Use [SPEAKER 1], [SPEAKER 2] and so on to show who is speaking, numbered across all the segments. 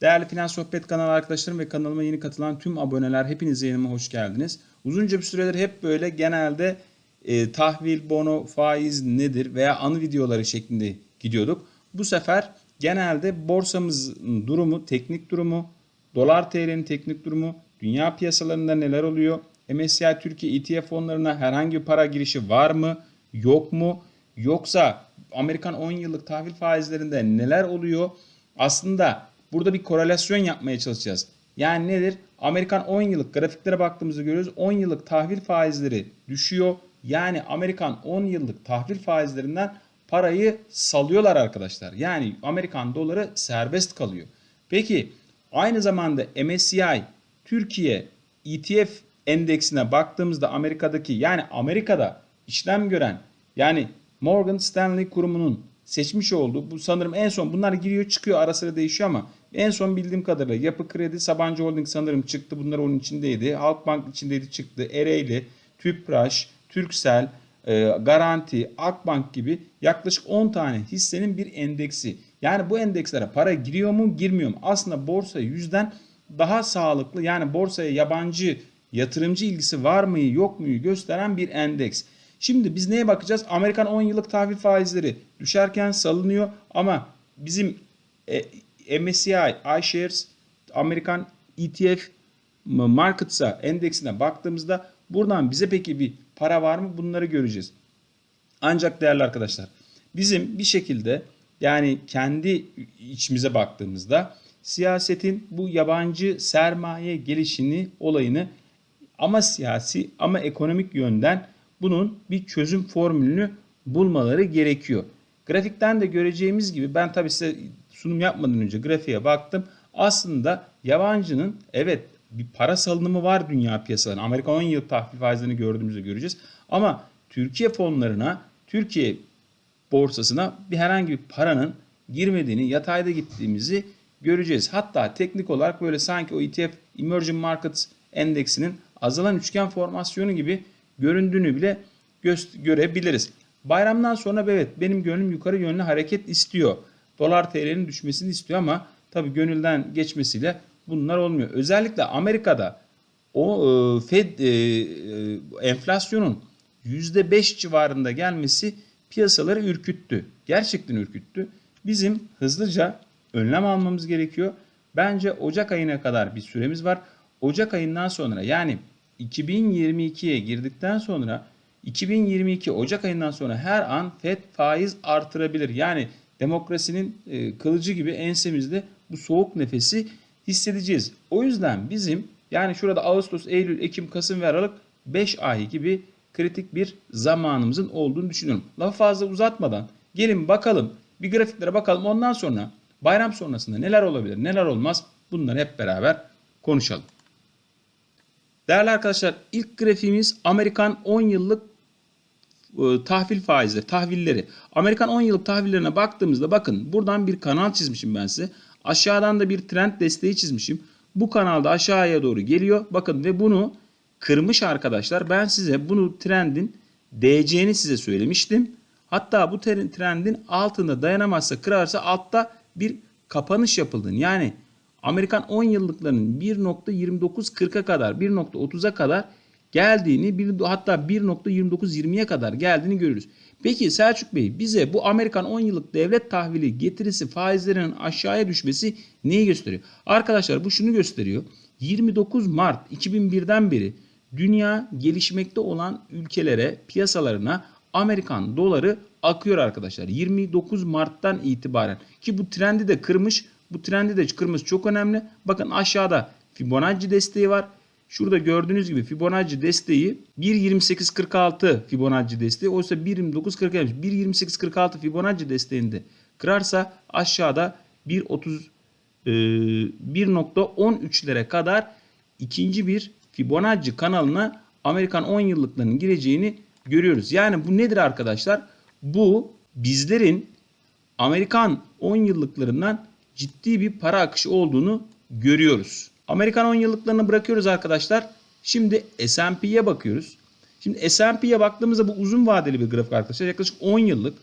[SPEAKER 1] Değerli Finans Sohbet kanalı arkadaşlarım ve kanalıma yeni katılan tüm aboneler hepiniz yayınıma hoş geldiniz. Uzunca bir süredir hep böyle genelde e, tahvil, bono, faiz nedir veya anı videoları şeklinde gidiyorduk. Bu sefer genelde borsamızın durumu, teknik durumu, dolar TL'nin teknik durumu, dünya piyasalarında neler oluyor, MSCI Türkiye ETF fonlarına herhangi bir para girişi var mı, yok mu, yoksa Amerikan 10 yıllık tahvil faizlerinde neler oluyor? Aslında burada bir korelasyon yapmaya çalışacağız. Yani nedir? Amerikan 10 yıllık grafiklere baktığımızda görüyoruz. 10 yıllık tahvil faizleri düşüyor. Yani Amerikan 10 yıllık tahvil faizlerinden parayı salıyorlar arkadaşlar. Yani Amerikan doları serbest kalıyor. Peki aynı zamanda MSCI Türkiye ETF endeksine baktığımızda Amerika'daki yani Amerika'da işlem gören yani Morgan Stanley kurumunun seçmiş olduğu bu sanırım en son bunlar giriyor çıkıyor ara sıra değişiyor ama en son bildiğim kadarıyla Yapı Kredi, Sabancı Holding sanırım çıktı. Bunlar onun içindeydi. Halkbank içindeydi çıktı. Ereğli, Tüpraş, Türksel, e, Garanti, Akbank gibi yaklaşık 10 tane hissenin bir endeksi. Yani bu endekslere para giriyor mu girmiyor mu? Aslında borsa yüzden daha sağlıklı yani borsaya yabancı yatırımcı ilgisi var mı yok mu gösteren bir endeks. Şimdi biz neye bakacağız? Amerikan 10 yıllık tahvil faizleri düşerken salınıyor ama bizim e, MSCI iShares Amerikan ETF Markets'a endeksine baktığımızda buradan bize peki bir para var mı? Bunları göreceğiz. Ancak değerli arkadaşlar bizim bir şekilde yani kendi içimize baktığımızda siyasetin bu yabancı sermaye gelişini olayını ama siyasi ama ekonomik yönden bunun bir çözüm formülünü bulmaları gerekiyor. Grafikten de göreceğimiz gibi ben tabii size sunum yapmadan önce grafiğe baktım. Aslında yabancının evet bir para salınımı var dünya piyasalarına. Amerika 10 yıl tahvil faizlerini gördüğümüzde göreceğiz. Ama Türkiye fonlarına, Türkiye borsasına bir herhangi bir paranın girmediğini, yatayda gittiğimizi göreceğiz. Hatta teknik olarak böyle sanki o ETF Emerging Markets endeksinin azalan üçgen formasyonu gibi göründüğünü bile görebiliriz. Bayramdan sonra evet benim gönlüm yukarı yönlü hareket istiyor. Dolar TL'nin düşmesini istiyor ama tabii gönülden geçmesiyle bunlar olmuyor. Özellikle Amerika'da o e, Fed e, e, enflasyonun %5 civarında gelmesi piyasaları ürküttü. Gerçekten ürküttü. Bizim hızlıca önlem almamız gerekiyor. Bence Ocak ayına kadar bir süremiz var. Ocak ayından sonra yani 2022'ye girdikten sonra 2022 Ocak ayından sonra her an FED faiz artırabilir. Yani demokrasinin e, kılıcı gibi ensemizde bu soğuk nefesi hissedeceğiz. O yüzden bizim yani şurada Ağustos, Eylül, Ekim, Kasım ve Aralık 5 ay gibi kritik bir zamanımızın olduğunu düşünüyorum. Lafı fazla uzatmadan gelin bakalım bir grafiklere bakalım ondan sonra bayram sonrasında neler olabilir neler olmaz bunları hep beraber konuşalım. Değerli arkadaşlar ilk grafiğimiz Amerikan 10 yıllık e, tahvil faizleri, tahvilleri. Amerikan 10 yıllık tahvillerine baktığımızda bakın buradan bir kanal çizmişim ben size. Aşağıdan da bir trend desteği çizmişim. Bu kanalda aşağıya doğru geliyor. Bakın ve bunu kırmış arkadaşlar. Ben size bunu trendin DC'ni size söylemiştim. Hatta bu trendin altında dayanamazsa kırarsa altta bir kapanış yapıldığını yani Amerikan 10 yıllıklarının 1.2940'a kadar 1.30'a kadar geldiğini bir, hatta 1.2920'ye kadar geldiğini görürüz. Peki Selçuk Bey bize bu Amerikan 10 yıllık devlet tahvili getirisi faizlerinin aşağıya düşmesi neyi gösteriyor? Arkadaşlar bu şunu gösteriyor. 29 Mart 2001'den beri dünya gelişmekte olan ülkelere, piyasalarına Amerikan doları akıyor arkadaşlar. 29 Mart'tan itibaren ki bu trendi de kırmış. Bu trendi de kırması çok önemli. Bakın aşağıda Fibonacci desteği var. Şurada gördüğünüz gibi Fibonacci desteği 1.2846 Fibonacci desteği. Oysa 1.2940 gelmiş. 1.2846 Fibonacci desteğinde kırarsa aşağıda 1.30 1.13'lere e, kadar ikinci bir Fibonacci kanalına Amerikan 10 yıllıklarının gireceğini görüyoruz. Yani bu nedir arkadaşlar? Bu bizlerin Amerikan 10 yıllıklarından ciddi bir para akışı olduğunu görüyoruz. Amerikan 10 yıllıklarını bırakıyoruz arkadaşlar. Şimdi S&P'ye bakıyoruz. Şimdi S&P'ye baktığımızda bu uzun vadeli bir grafik arkadaşlar. Yaklaşık 10 yıllık.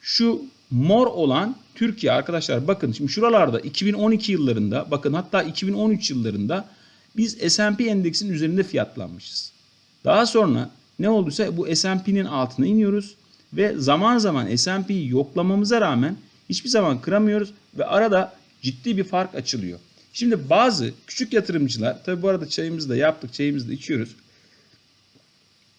[SPEAKER 1] Şu Mor olan Türkiye arkadaşlar bakın şimdi şuralarda 2012 yıllarında bakın hatta 2013 yıllarında biz S&P endeksinin üzerinde fiyatlanmışız. Daha sonra ne olduysa bu S&P'nin altına iniyoruz ve zaman zaman S&P'yi yoklamamıza rağmen hiçbir zaman kıramıyoruz ve arada ciddi bir fark açılıyor. Şimdi bazı küçük yatırımcılar tabi bu arada çayımızı da yaptık çayımızı da içiyoruz.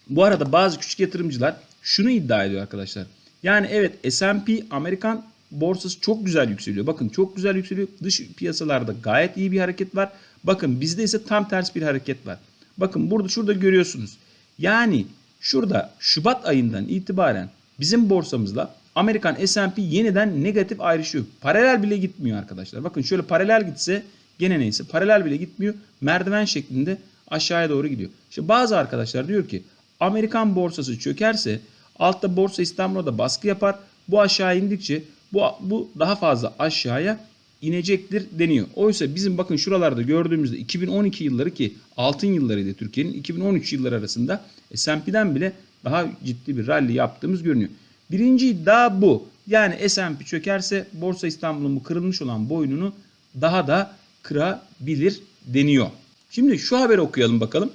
[SPEAKER 1] Bu arada bazı küçük yatırımcılar şunu iddia ediyor arkadaşlar. Yani evet S&P Amerikan borsası çok güzel yükseliyor. Bakın çok güzel yükseliyor. Dış piyasalarda gayet iyi bir hareket var. Bakın bizde ise tam ters bir hareket var. Bakın burada şurada görüyorsunuz. Yani şurada Şubat ayından itibaren bizim borsamızla Amerikan S&P yeniden negatif ayrışıyor. Paralel bile gitmiyor arkadaşlar. Bakın şöyle paralel gitse gene neyse paralel bile gitmiyor. Merdiven şeklinde aşağıya doğru gidiyor. İşte bazı arkadaşlar diyor ki Amerikan borsası çökerse altta borsa İstanbul'a da baskı yapar. Bu aşağı indikçe bu, bu daha fazla aşağıya inecektir deniyor. Oysa bizim bakın şuralarda gördüğümüzde 2012 yılları ki altın yıllarıydı Türkiye'nin 2013 yılları arasında S&P'den bile daha ciddi bir rally yaptığımız görünüyor. Birinci iddia bu. Yani S&P çökerse Borsa İstanbul'un bu kırılmış olan boynunu daha da kırabilir deniyor. Şimdi şu haberi okuyalım bakalım.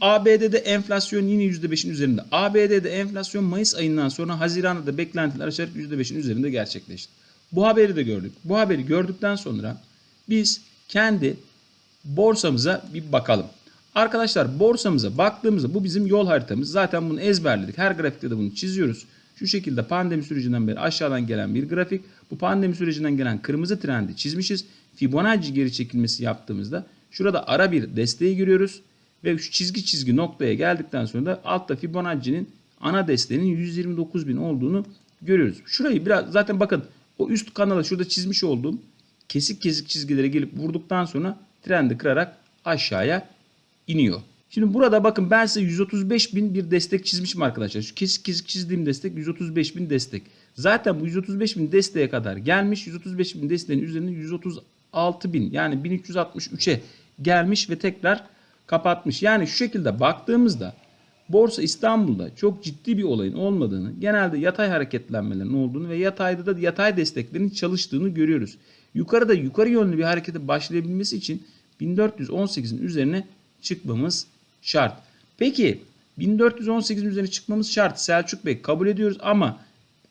[SPEAKER 1] ABD'de enflasyon yine %5'in üzerinde. ABD'de enflasyon Mayıs ayından sonra Haziran'da da beklentiler aşağı %5'in üzerinde gerçekleşti. Bu haberi de gördük. Bu haberi gördükten sonra biz kendi borsamıza bir bakalım. Arkadaşlar borsamıza baktığımızda bu bizim yol haritamız. Zaten bunu ezberledik. Her grafikte de bunu çiziyoruz. Şu şekilde pandemi sürecinden beri aşağıdan gelen bir grafik. Bu pandemi sürecinden gelen kırmızı trendi çizmişiz. Fibonacci geri çekilmesi yaptığımızda şurada ara bir desteği görüyoruz. Ve şu çizgi çizgi noktaya geldikten sonra da altta Fibonacci'nin ana desteğinin 129 bin olduğunu görüyoruz. Şurayı biraz zaten bakın o üst kanala şurada çizmiş olduğum kesik kesik çizgilere gelip vurduktan sonra trendi kırarak aşağıya iniyor. Şimdi burada bakın ben size 135 bin bir destek çizmişim arkadaşlar. Şu kesik kesik çizdiğim destek 135 bin destek. Zaten bu 135 bin desteğe kadar gelmiş. 135 bin desteğin üzerinde 136 bin yani 1363'e gelmiş ve tekrar kapatmış. Yani şu şekilde baktığımızda Borsa İstanbul'da çok ciddi bir olayın olmadığını, genelde yatay hareketlenmelerin olduğunu ve yatayda da yatay desteklerin çalıştığını görüyoruz. Yukarıda yukarı yönlü bir harekete başlayabilmesi için 1418'in üzerine çıkmamız şart. Peki 1418'in üzerine çıkmamız şart. Selçuk Bey kabul ediyoruz ama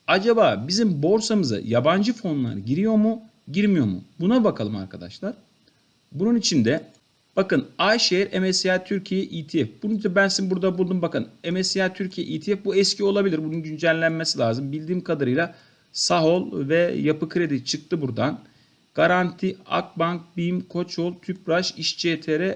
[SPEAKER 1] acaba bizim borsamıza yabancı fonlar giriyor mu, girmiyor mu? Buna bakalım arkadaşlar. Bunun için de bakın iShare MSCI Türkiye ETF. Bunu da ben sizin burada buldum. Bakın MSCI Türkiye ETF bu eski olabilir. Bunun güncellenmesi lazım. Bildiğim kadarıyla Sahol ve Yapı Kredi çıktı buradan. Garanti, Akbank, BİM, Koçol, Tüpraş, İşçi.tr,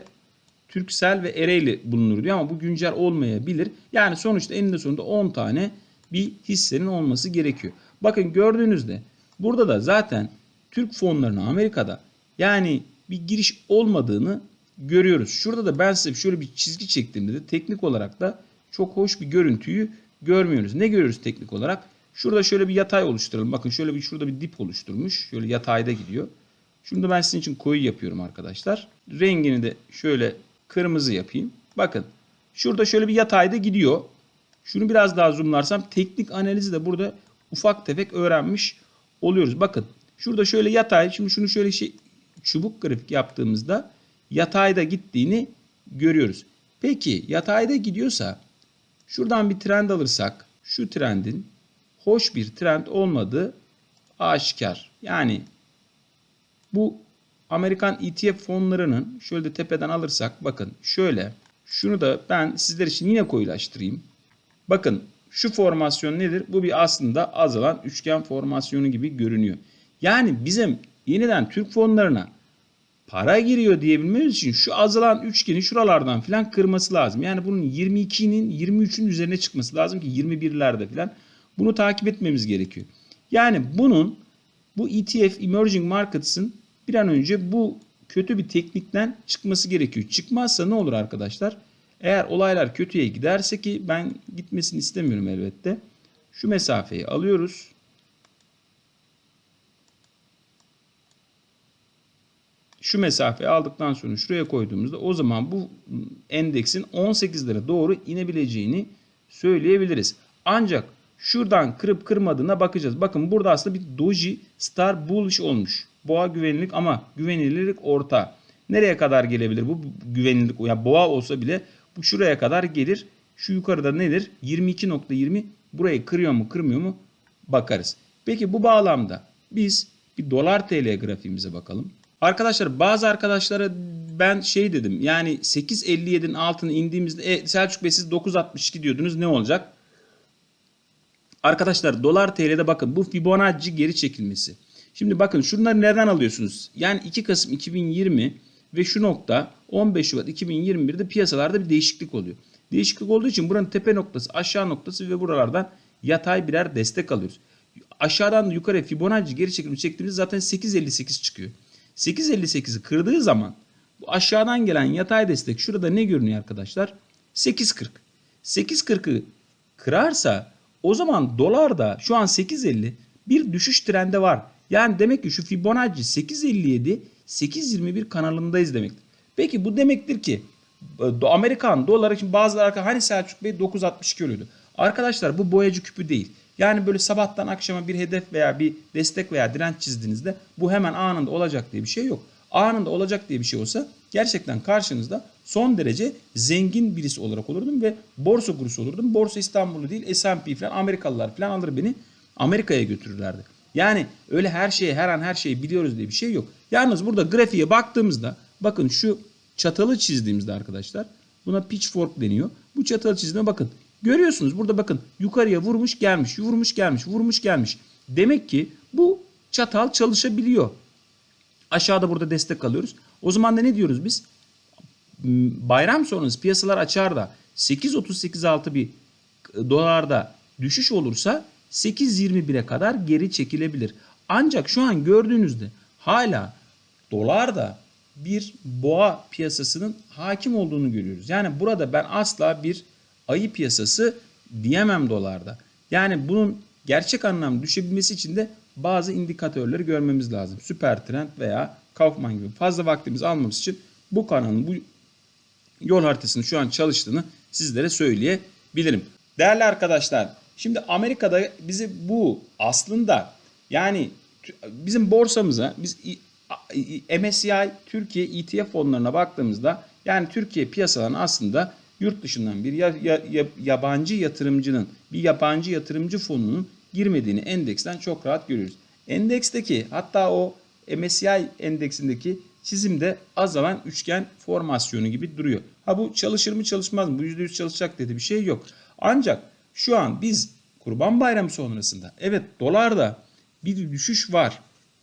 [SPEAKER 1] Türksel ve Ereğli bulunur diyor ama bu güncel olmayabilir. Yani sonuçta eninde sonunda 10 tane bir hissenin olması gerekiyor. Bakın gördüğünüzde burada da zaten Türk fonlarına Amerika'da yani bir giriş olmadığını görüyoruz. Şurada da ben size şöyle bir çizgi çektiğimde de teknik olarak da çok hoş bir görüntüyü görmüyoruz. Ne görüyoruz teknik olarak? Şurada şöyle bir yatay oluşturalım. Bakın şöyle bir şurada bir dip oluşturmuş. Şöyle yatayda gidiyor. Şunu da ben sizin için koyu yapıyorum arkadaşlar. Rengini de şöyle kırmızı yapayım. Bakın şurada şöyle bir yatayda gidiyor. Şunu biraz daha zoomlarsam teknik analizi de burada ufak tefek öğrenmiş oluyoruz. Bakın şurada şöyle yatay. Şimdi şunu şöyle şey çubuk grafik yaptığımızda yatayda gittiğini görüyoruz. Peki yatayda gidiyorsa şuradan bir trend alırsak şu trendin hoş bir trend olmadığı aşikar. Yani bu Amerikan ETF fonlarının şöyle de tepeden alırsak bakın şöyle şunu da ben sizler için yine koyulaştırayım. Bakın şu formasyon nedir? Bu bir aslında azalan üçgen formasyonu gibi görünüyor. Yani bizim yeniden Türk fonlarına para giriyor diyebilmemiz için şu azalan üçgeni şuralardan filan kırması lazım. Yani bunun 22'nin 23'ün üzerine çıkması lazım ki 21'lerde filan. Bunu takip etmemiz gerekiyor. Yani bunun bu ETF Emerging Markets'ın bir an önce bu kötü bir teknikten çıkması gerekiyor. Çıkmazsa ne olur arkadaşlar? Eğer olaylar kötüye giderse ki ben gitmesini istemiyorum elbette. Şu mesafeyi alıyoruz. Şu mesafeyi aldıktan sonra şuraya koyduğumuzda o zaman bu endeksin 18'lere doğru inebileceğini söyleyebiliriz. Ancak şuradan kırıp kırmadığına bakacağız. Bakın burada aslında bir doji star bullish olmuş. Boğa güvenilirlik ama güvenilirlik orta. Nereye kadar gelebilir bu güvenilirlik? Yani boğa olsa bile bu şuraya kadar gelir. Şu yukarıda nedir? 22.20 burayı kırıyor mu kırmıyor mu bakarız. Peki bu bağlamda biz bir dolar TL grafiğimize bakalım. Arkadaşlar bazı arkadaşlara ben şey dedim yani 8.57'nin altına indiğimizde e, Selçuk Bey siz 9.62 diyordunuz ne olacak? Arkadaşlar dolar TL'de bakın bu Fibonacci geri çekilmesi. Şimdi bakın şunları nereden alıyorsunuz? Yani 2 Kasım 2020 ve şu nokta 15 Şubat 2021'de piyasalarda bir değişiklik oluyor. Değişiklik olduğu için buranın tepe noktası aşağı noktası ve buralardan yatay birer destek alıyoruz. Aşağıdan da yukarıya Fibonacci geri çekilme çektiğimiz zaten 8.58 çıkıyor. 8.58'i kırdığı zaman bu aşağıdan gelen yatay destek şurada ne görünüyor arkadaşlar? 8.40. 8.40'ı kırarsa o zaman dolar da şu an 8.50 bir düşüş trendi var. Yani demek ki şu Fibonacci 8.57 8.21 kanalındayız demektir. Peki bu demektir ki e, Amerikan doları için bazıları hani Selçuk Bey 9.62 ölüyordu. Arkadaşlar bu boyacı küpü değil. Yani böyle sabahtan akşama bir hedef veya bir destek veya direnç çizdiğinizde bu hemen anında olacak diye bir şey yok. Anında olacak diye bir şey olsa gerçekten karşınızda son derece zengin birisi olarak olurdum ve borsa kurusu olurdum. Borsa İstanbul'u değil S&P falan Amerikalılar falan alır beni Amerika'ya götürürlerdi. Yani öyle her şeyi her an her şeyi biliyoruz diye bir şey yok. Yalnız burada grafiğe baktığımızda bakın şu çatalı çizdiğimizde arkadaşlar buna pitchfork deniyor. Bu çatalı çizdiğime bakın. Görüyorsunuz burada bakın yukarıya vurmuş gelmiş, vurmuş gelmiş, vurmuş gelmiş. Demek ki bu çatal çalışabiliyor. Aşağıda burada destek alıyoruz. O zaman da ne diyoruz biz? Bayram sonrası piyasalar açar da 8.38.6 bir dolarda düşüş olursa 8.21'e kadar geri çekilebilir. Ancak şu an gördüğünüzde hala dolarda bir boğa piyasasının hakim olduğunu görüyoruz. Yani burada ben asla bir ayı piyasası diyemem dolarda. Yani bunun gerçek anlamda düşebilmesi için de bazı indikatörleri görmemiz lazım. Süper Trend veya Kaufman gibi. Fazla vaktimizi almamız için bu kanalın bu yol haritasının şu an çalıştığını sizlere söyleyebilirim. Değerli arkadaşlar, şimdi Amerika'da bizi bu aslında yani bizim borsamıza biz MSCI Türkiye ETF fonlarına baktığımızda yani Türkiye piyasalarına aslında yurt dışından bir ya, ya, ya, yabancı yatırımcının bir yabancı yatırımcı fonunun girmediğini endeksten çok rahat görüyoruz. Endeksteki hatta o MSCI endeksindeki çizimde azalan üçgen formasyonu gibi duruyor. Ha bu çalışır mı çalışmaz mı? Bu %100 çalışacak dedi bir şey yok. Ancak şu an biz Kurban Bayramı sonrasında evet dolarda bir düşüş var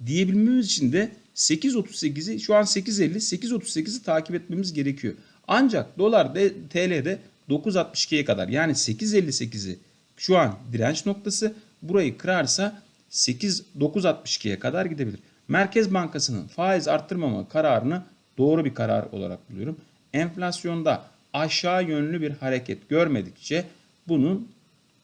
[SPEAKER 1] diyebilmemiz için de 8.38'i şu an 8.50 8.38'i takip etmemiz gerekiyor. Ancak dolar de, TL'de 9.62'ye kadar yani 8.58'i şu an direnç noktası burayı kırarsa 8 9.62'ye kadar gidebilir. Merkez Bankası'nın faiz arttırmama kararını doğru bir karar olarak buluyorum. Enflasyonda aşağı yönlü bir hareket görmedikçe bunun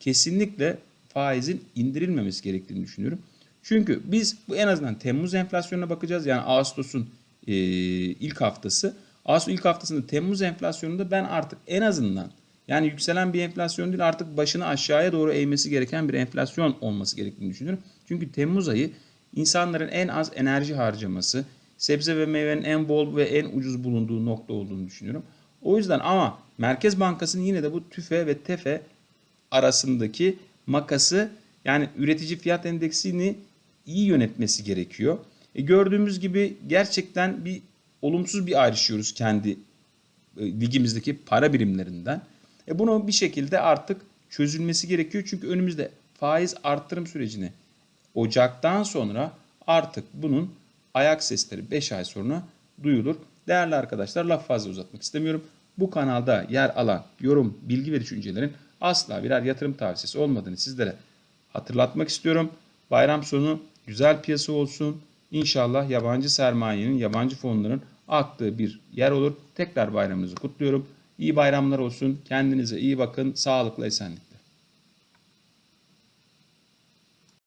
[SPEAKER 1] kesinlikle faizin indirilmemesi gerektiğini düşünüyorum. Çünkü biz bu en azından Temmuz enflasyonuna bakacağız. Yani Ağustos'un e, ilk haftası. Ağustos ilk haftasında Temmuz enflasyonunda ben artık en azından yani yükselen bir enflasyon değil artık başını aşağıya doğru eğmesi gereken bir enflasyon olması gerektiğini düşünüyorum. Çünkü Temmuz ayı insanların en az enerji harcaması, sebze ve meyvenin en bol ve en ucuz bulunduğu nokta olduğunu düşünüyorum. O yüzden ama Merkez Bankası'nın yine de bu tüfe ve tefe arasındaki makası yani üretici fiyat endeksini iyi yönetmesi gerekiyor. E gördüğümüz gibi gerçekten bir olumsuz bir ayrışıyoruz kendi e, ligimizdeki para birimlerinden. E bunu bir şekilde artık çözülmesi gerekiyor. Çünkü önümüzde faiz arttırım sürecini Ocak'tan sonra artık bunun ayak sesleri 5 ay sonra duyulur. Değerli arkadaşlar laf fazla uzatmak istemiyorum. Bu kanalda yer alan yorum, bilgi ve düşüncelerin asla birer yatırım tavsiyesi olmadığını sizlere hatırlatmak istiyorum. Bayram sonu güzel piyasa olsun. İnşallah yabancı sermayenin, yabancı fonların aktığı bir yer olur. Tekrar bayramınızı kutluyorum. İyi bayramlar olsun. Kendinize iyi bakın. Sağlıkla esenlikle.